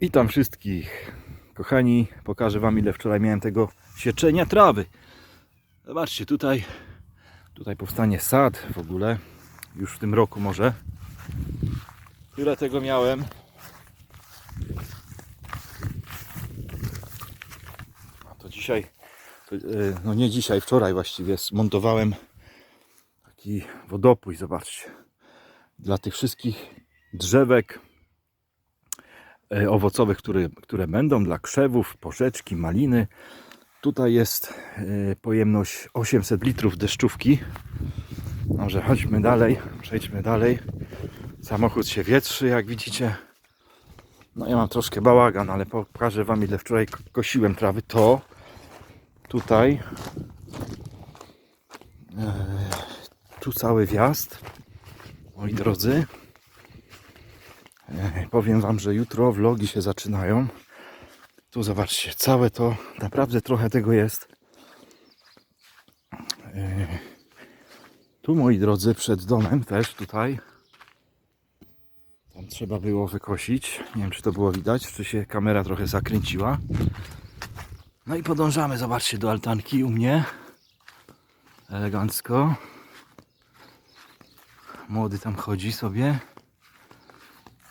Witam wszystkich. Kochani, pokażę Wam ile wczoraj miałem tego sieczenia trawy. Zobaczcie, tutaj, tutaj powstanie sad w ogóle. Już w tym roku może. Tyle tego miałem. A to dzisiaj, to, e, no nie dzisiaj, wczoraj właściwie zmontowałem taki wodopój, zobaczcie. Dla tych wszystkich drzewek, owocowych, które, które będą dla krzewów, porzeczki, maliny. Tutaj jest e, pojemność 800 litrów deszczówki. Może chodźmy dalej, przejdźmy dalej. Samochód się wietrzy, jak widzicie. No ja mam troszkę bałagan, ale pokażę Wam ile wczoraj kosiłem trawy. To tutaj e, tu cały wjazd. Moi drodzy, E, Powiem Wam, że jutro vlogi się zaczynają. Tu zobaczcie, całe to, naprawdę trochę tego jest. Tu moi drodzy, przed domem też tutaj. Tam trzeba było wykosić. Nie wiem, czy to było widać, czy się kamera trochę zakręciła. No i podążamy, zobaczcie, do altanki u mnie. Elegancko. Młody tam chodzi sobie.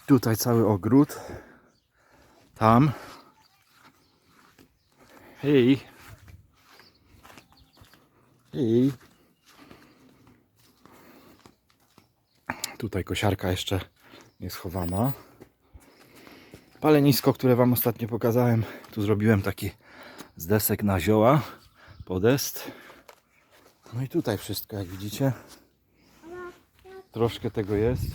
Tutaj cały ogród. Tam. Hej. Hej. Tutaj kosiarka jeszcze jest chowana. Palenisko, które Wam ostatnio pokazałem. Tu zrobiłem taki z desek na zioła. Podest. No i tutaj wszystko, jak widzicie. Troszkę tego jest.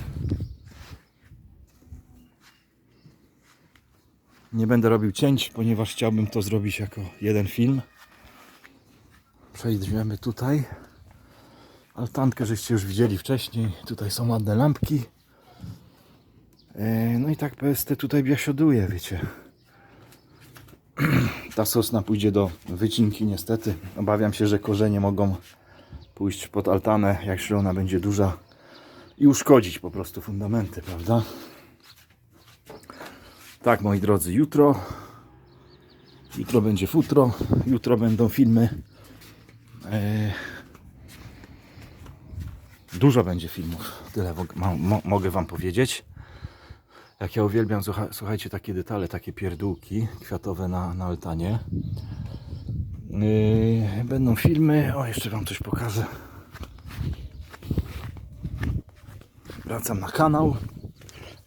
Nie będę robił cięć, ponieważ chciałbym to zrobić jako jeden film. Przejdziemy tutaj. Altankę żeście już widzieli wcześniej. Tutaj są ładne lampki. E, No i tak PST tutaj biasioduje, wiecie. Ta sosna pójdzie do wycinki niestety. Obawiam się, że korzenie mogą pójść pod altanę, jak ona będzie duża i uszkodzić po prostu fundamenty, prawda? Tak, moi drodzy, jutro. Jutro będzie futro. Jutro będą filmy. E, dużo będzie filmów. Tyle ma, mo, mogę Wam powiedzieć. Jak ja uwielbiam, słucha, słuchajcie, takie detale, takie pierdółki kwiatowe na, na altanie. E, będą filmy. O, jeszcze Wam coś pokażę. Wracam na kanał.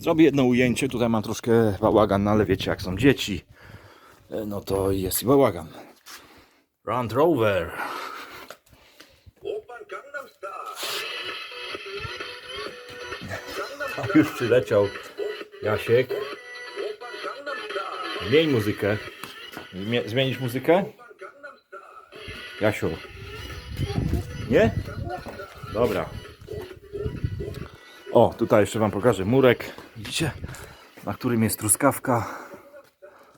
Zrobię jedno ujęcie, tutaj mam troszkę bałagan, no ale wiecie jak są dzieci, e, no to jest i bałagan. Land Rover. Już przyleciał Jasiek. Zmień muzykę. Zmie- zmienić muzykę? Jasiu. Nie? Dobra. O, tutaj jeszcze Wam pokażę murek. Widzicie? Na którym jest truskawka.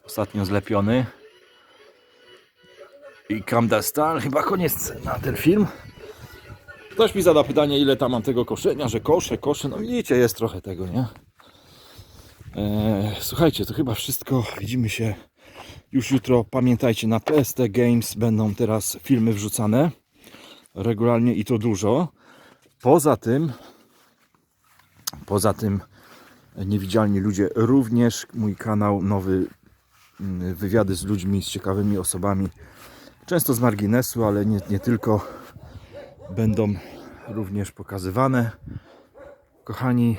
Ostatnio zlepiony. I Kamda Stal. Chyba koniec na ten film. Ktoś mi zada pytanie, ile tam mam tego koszenia, że koszę, koszę. No widzicie, jest trochę tego, nie? Eee, słuchajcie, to chyba wszystko. Widzimy się już jutro. Pamiętajcie, na PST Games będą teraz filmy wrzucane. Regularnie i to dużo. Poza tym, poza tym niewidzialni ludzie również mój kanał nowy mm, wywiady z ludźmi, z ciekawymi osobami. Często z marginesu, ale nie, nie tylko będą również pokazywane. Kochani,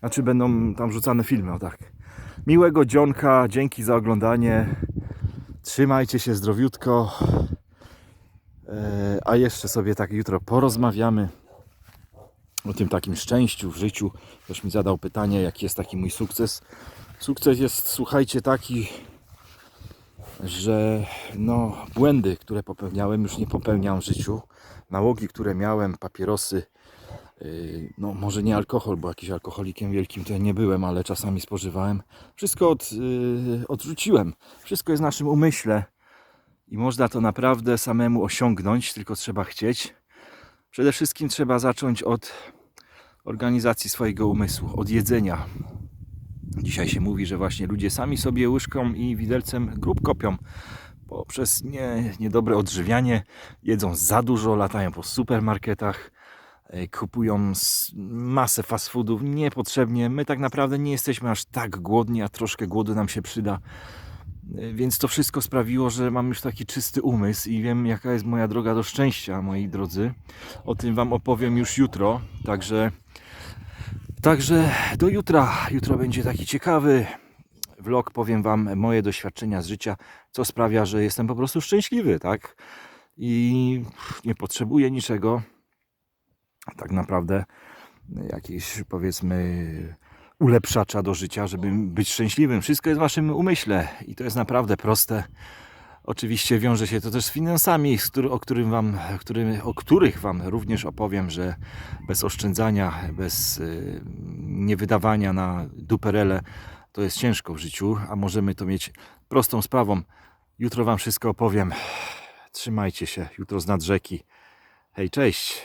znaczy będą tam rzucane filmy, o tak. Miłego dzionka, dzięki za oglądanie. Trzymajcie się zdrowiutko. E, A jeszcze sobie tak jutro porozmawiamy o tym takim szczęściu w życiu. Ktoś mi zadał pytanie, jaki jest taki mój sukces. Sukces jest, słuchajcie, taki, że no, błędy, które popełniałem, już nie popełniam w życiu. Nałogi, które miałem, papierosy, yy, no może nie alkohol, bo jakiś alkoholikiem wielkim to nie byłem, ale czasami spożywałem. Wszystko od, yy, odrzuciłem. Wszystko jest w naszym umyśle i można to naprawdę samemu osiągnąć, tylko trzeba chcieć. Przede wszystkim trzeba zacząć od organizacji swojego umysłu, od jedzenia. Dzisiaj się mówi, że właśnie ludzie sami sobie łyżką i widelcem grób kopią poprzez nie, niedobre odżywianie, jedzą za dużo, latają po supermarketach, e, kupują masę fast foodów niepotrzebnie. My tak naprawdę nie jesteśmy aż tak głodni, a troszkę głodu nam się przyda. Więc to wszystko sprawiło, że mam już taki czysty umysł i wiem, jaka jest moja droga do szczęścia, moi drodzy. O tym Wam opowiem już jutro, także, także do jutra. Jutro będzie taki ciekawy vlog, powiem Wam moje doświadczenia z życia, co sprawia, że jestem po prostu szczęśliwy, tak? I nie potrzebuję niczego, tak naprawdę, jakiejś powiedzmy ulepszacza do życia, żeby być szczęśliwym. Wszystko jest w Waszym umyśle i to jest naprawdę proste. Oczywiście wiąże się to też z finansami, o, którym wam, o których Wam również opowiem, że bez oszczędzania, bez y, niewydawania na duperele to jest ciężko w życiu, a możemy to mieć prostą sprawą. Jutro Wam wszystko opowiem. Trzymajcie się, jutro z nad rzeki. Hej, cześć!